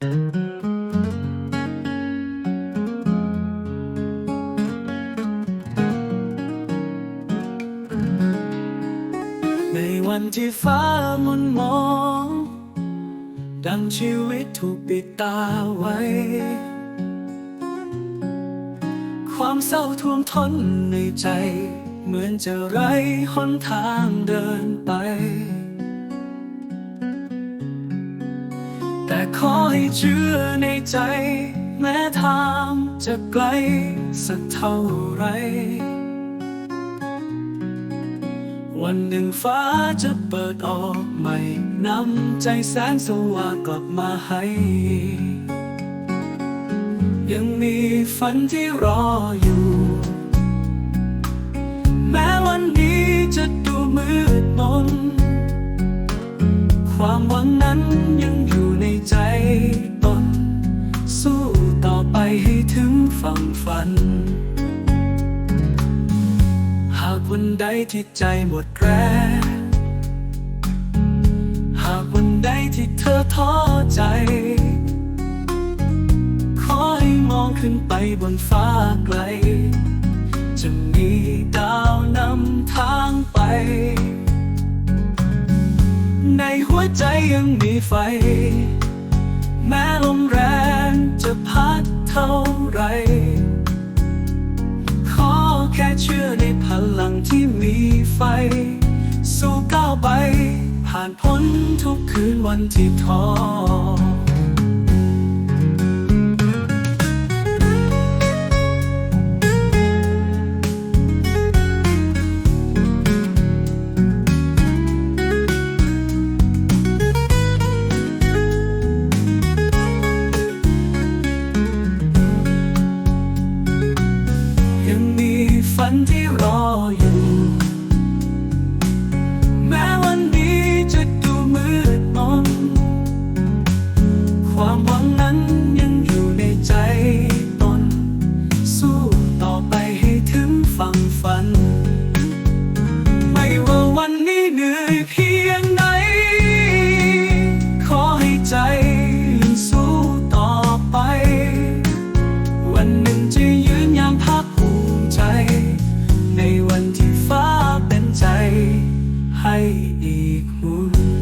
ในวันที่ฟ้ามนมอง ดังชีวิตถูกปิดตาไว้ ความเศร้าท่วมท้นในใจ เหมือนจะไร้หนทางเดินไป แต่ขอให้เชื่อในใจ แม้ทางจะไกลสักเท่าไร วันหนึ่งฟ้าจะเปิดออกใหม่นำใจแสงสว่างกลับมาให้ ยังมีฝันที่รออยู่ แม้วันนี้จะดูมืดมนความหวังนั้นยังอยู่ ใจตน สู้ต่อไปให้ถึงฝั่งฝัน หากวันใดที่ใจหมดแรงหากวันใดที่เธอท้อใจ ขอให้มองขึ้นไปบนฟ้าไกล จะมีดาว วใจยังมีไฟ แม้ลมแรงจะพัดเท่าไร ขอแค่เชื่อในพลังที่มีไฟ สู้ก้าวไป ผ่านพ้นทุกคืนวันที่ท้อ ให้อีกหุ่น